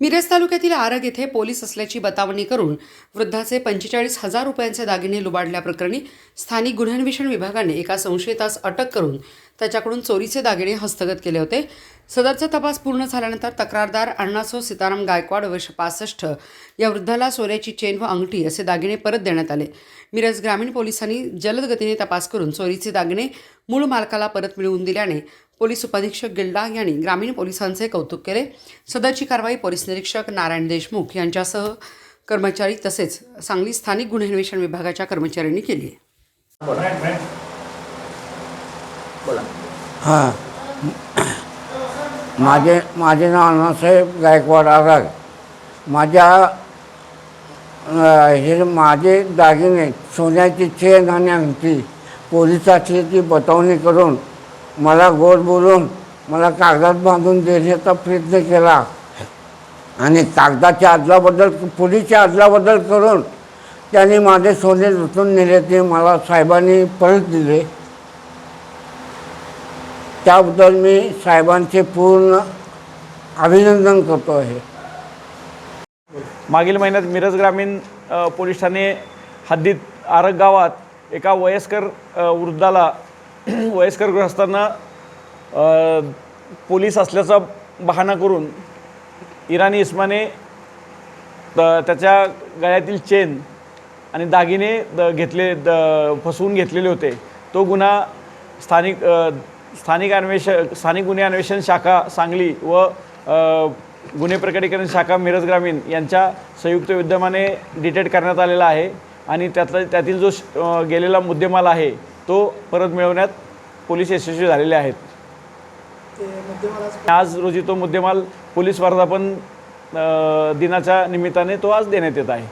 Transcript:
मिरज तालुक्यातील आरग येथे पोलीस असल्याची बतावणी करून वृद्धाचे पंचेचाळीस हजार रुपयांचे दागिने लुबाडल्याप्रकरणी स्थानिक गुन्ह्यान्वेषण विभागाने एका संशयितास अटक करून त्याच्याकडून चोरीचे दागिने हस्तगत केले होते. सदरचा तपास पूर्ण झाल्यानंतर तक्रारदार अण्णासो सीताराम गायकवाड वर्ष पासष्ट या वृद्धाला सोन्याची चेन व अंगठी असे दागिने परत देण्यात आले. मिरज ग्रामीण पोलिसांनी जलद गतीने तपास करून चोरीचे दागिने मूळ मालकाला परत मिळवून दिल्याने पोलीस उपअधीक्षक गिल्डा यांनी ग्रामीण पोलिसांचे कौतुक केले. सदरची कारवाई पोलीस निरीक्षक नारायण देशमुख यांच्यासह कर्मचारी तसेच सांगली स्थानिक गुन्हे अन्वेषण विभागाच्या कर्मचाऱ्यांनी केली. बोला. हां. माझे माझे नाव अण्णासाहेब गायकवाड आराग माझ्या हे माझे दागिने सोन्याची चेन आणि अंगठी पोलिसाची ती बतावणी करून मला गोड बोलून मला कागदात बांधून देण्याचा प्रयत्न केला. आणि कागदाच्या आदलाबद्दल पुलीच्या अदलाबदल करून त्यांनी माझे सोने लुटून नेले ते मला साहेबांनी परत दिले. त्याबद्दल मी साहेबांचे पूर्ण अभिनंदन करतो आहे. मागील महिन्यात मिरज ग्रामीण पोलीस ठाणे हद्दीत आरग गावात एका वयस्कर वृद्धाला वयस्कर गृहस्थांना पोलीस असल्याचा बहाणा करून इराणी इस्माने त्याच्या गळ्यातील चेन आणि दागिने द घेतले द फसवून घेतलेले होते. तो गुन्हा स्थानिक स्थानिक अन्वेषण स्थानिक गुन्हे अन्वेषण शाखा सांगली व गुन्हे प्रकटीकरण शाखा मिरज ग्रामीण यांच्या संयुक्त विद्यमाने डिटेक्ट करण्यात आलेला आहे. आणि त्यातला त्यातील जो गेलेला मुद्देमाल आहे तो परत मिळवण्यात पोलीस यशस्वी झालेले आहेत. आज रोजी तो मुद्देमाल पोलीस वर्धापन दिनाच्या निमित्ताने तो आज देण्यात येत आहे.